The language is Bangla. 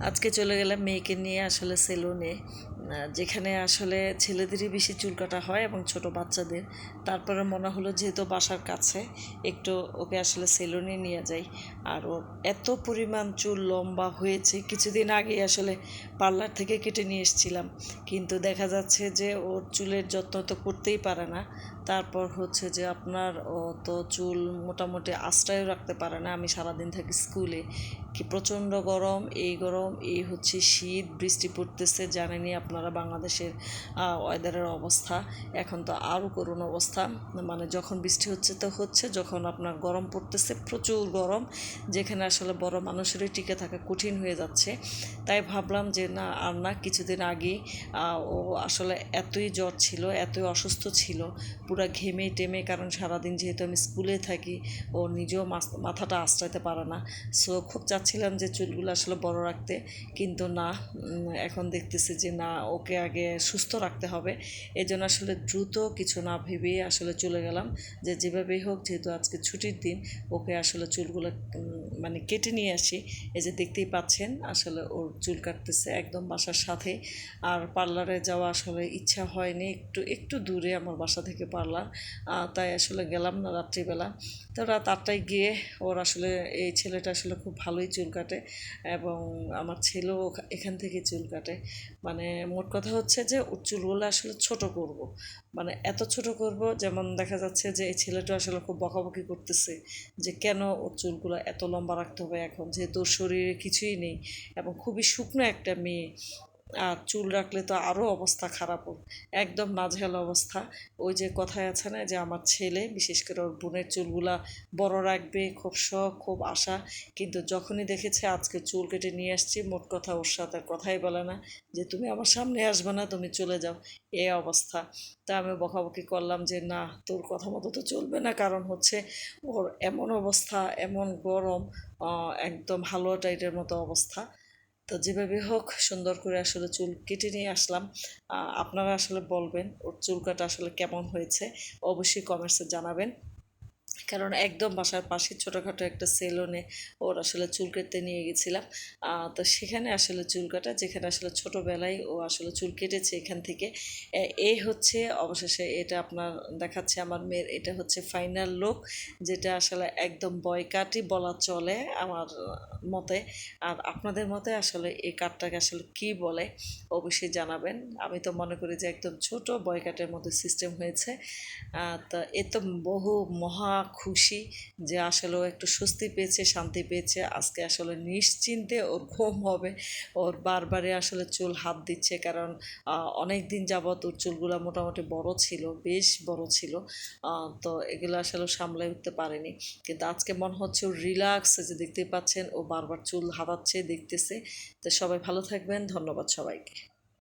আজকে চলে গেলাম মেয়েকে নিয়ে আসলে সেলুনে যেখানে আসলে ছেলেদেরই বেশি চুল কাটা হয় এবং ছোট বাচ্চাদের। তারপরে মনে হলো যেহেতু বাসার কাছে, একটু ওকে আসলে সেলুনে নিয়ে যাই। আর ওর এত পরিমাণ চুল লম্বা হয়েছে, কিছুদিন আগে আসলে পার্লার থেকে কেটে নিয়ে এসেছিলাম। কিন্তু দেখা যাচ্ছে যে ওর চুলের যত্ন তো করতেই পারে না। তারপর হচ্ছে যে আপনার তো চুল মোটামুটি আশ্রয়ও রাখতে পারে না। আমি সারাদিন থাকি স্কুলে। কি প্রচণ্ড গরম, এই গরম, এই হচ্ছে শীত, বৃষ্টি পড়তেছে, জানেনই আপনারা বাংলাদেশের ওয়েদারের অবস্থা। এখন তো আরও করুণ অবস্থা। মানে যখন বৃষ্টি হচ্ছে তো হচ্ছে, যখন আপনার গরম পড়তেছে, প্রচুর গরম, যেখানে আসলে বড় মানুষেরই টিকে থাকা কঠিন হয়ে যাচ্ছে। তাই ভাবলাম যে না, আর না, কিছুদিন আগেই ও আসলে এতই জ্বর ছিল, এতই অসুস্থ ছিল পুরো ঘেমে টেমে, কারণ সারাদিন যেহেতু আমি স্কুলে থাকি, ও নিজেও মাথাটা আশ্রাইতে পারে না। সো খুব চাচ্ছিলাম যে চুলগুলো আসলে বড় রাখতে, কিন্তু না এখন দেখতেছি যে না, ওকে আগে সুস্থ রাখতে হবে। এই জন্য আসলে দ্রুত কিছু না ভেবে আসলে চলে গেলাম। যে যেভাবেই হোক, যেহেতু আজকে ছুটির দিন, ওকে আসলে চুলগুলো মানে কেটে নিয়ে আসি। এই যে দেখতেই পাচ্ছেন, আসলে ওর চুল কাটতেছে একদম বাসার সাথে। আর পার্লারে যাওয়া আসলে ইচ্ছা হয়নি, একটু একটু দূরে আমার বাসা থেকে পার্লার তাই আসলে গেলাম না রাত্রিবেলা। তো রাত আটটায় গিয়ে ওর আসলে এই ছেলেটা আসলে খুব ভালোই চুল কাটে এবং আমার ছেলেও এখান থেকে চুল কাটে। মানে মোট কথা হচ্ছে যে ওর চুলগুলো আসলে ছোট করব। মানে এত ছোট করব, যেমন দেখা যাচ্ছে যে এই ছেলেটা আসলে খুব বকাবকি করতেছে যে কেন ওর চুলগুলো এত লম্বা রাখতে হবে এখন? যেহেতু ওর শরীরে কিছুই নেই এবং খুবই শুকনো একটা মেয়ে। আর চুল রাখলে তো আরও অবস্থা খারাপ একদম নাজেহাল অবস্থা। ওই যে কথায় আছে না, যে আমার ছেলে, বিশেষ করে ওর বোনের চুলগুলা বড় রাখবে, খুব শখ, খুব আশা। কিন্তু যখনই দেখেছে, আজকে চুল কেটে নিয়ে আসছি, মোট কথা ওর সাথে কথাই বলে না, যে তুমি আমার সামনে আসবে না, তুমি চলে যাও। এ অবস্থা। তা আমি বকাবকি করলাম যে, না, তোর কথা মতো তো চলবে না। কারণ হচ্ছে ওর এমন অবস্থা, এমন গরম একদম হালুয়া টাইটের মতো অবস্থা। তো যেভাবে হোক সুন্দর করে আসলে চুল কেটে নিয়ে আসলাম। আপনারা আসলে বলবেন ওর চুল কাটা আসলে কেমন হয়েছে? অবশ্যই কমেন্টসে জানাবেন। কারণ একদম বাসার পাশে ছোটোখাটো একটা সেলুনে ওর আসলে চুল কেটে নিয়ে গেছিলাম। তো সেখানে আসলে চুল কাটা, যেখানে আসলে ছোটোবেলায় ও আসলে চুল কেটেছে এখান থেকে। এই হচ্ছে অবশেষে এটা আপনার দেখাচ্ছে আমার মেয়ের, এটা হচ্ছে ফাইনাল লুক যেটা আসলে একদম বয়কাটই বলা চলে আমার মতে। আর আপনাদের মতে আসলে এই কাঠটাকে আসলে কি বলে অবশ্যই জানাবেন। আমি তো মনে করি যে একদম ছোট বয়কাটের মতো সিস্টেম হয়েছে। তা এ তো বহু মহা খুশি যে আসলে একটু স্বস্তি পেয়েছে, শান্তি পেয়েছে। আজকে আসলে নিশ্চিন্তে ওর ঘুম হবে। ওর বারবারে আসলে চুল হাত দিচ্ছে কারণ অনেক দিন যাবৎ ওর চুলগুলো মোটামুটি বড় ছিল, বেশ বড় ছিল। তো এগুলো আসলে সামলে উঠতে পারেনি। কিন্তু আজকে মনে হচ্ছে ও রিল্যাক্স যে দেখতে পাচ্ছেন, ও বারবার চুল হাতাচ্ছে দেখতেছে। তো সবাই ভালো থাকবেন, ধন্যবাদ সবাইকে।